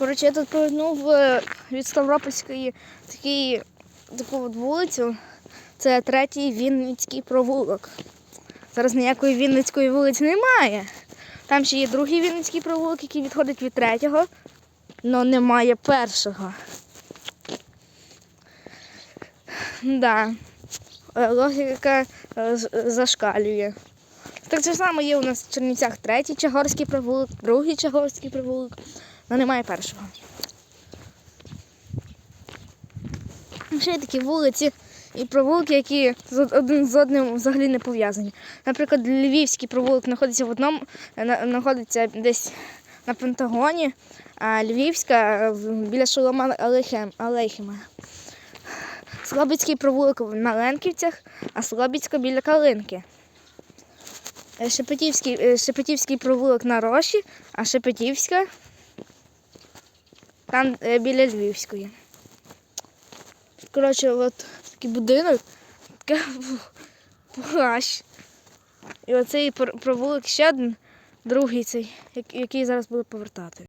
Коротше, я тут повернув е, від Ставропольської такий, таку от вулицю. Це третій Вінницький провулок. Зараз ніякої Вінницької вулиці немає. Там ще є другий Вінницький провулок, який відходить від третього, але немає першого. Да. Е, Логіка е, зашкалює. Так же само є у нас в Чернівцях третій Чагорський провулок, другий Чагорський провулок, але немає першого. Ще є такі вулиці і провулки, які один з одним взагалі не пов'язані. Наприклад, Львівський провулок знаходиться в одному, е, знаходиться десь на Пентагоні, а Львівська е, біля Шолома Алейхем- Алейхема. Слобідський провулок на Ленківцях, а Слобідська біля Калинки. Е, Шепетівський, Шепетівський провулок на Роші, а Шепетівська там е, біля Львівської. Коротше, от такий будинок, таке плащ. І оцей пр- провулок ще один, другий цей, який зараз буду повертати.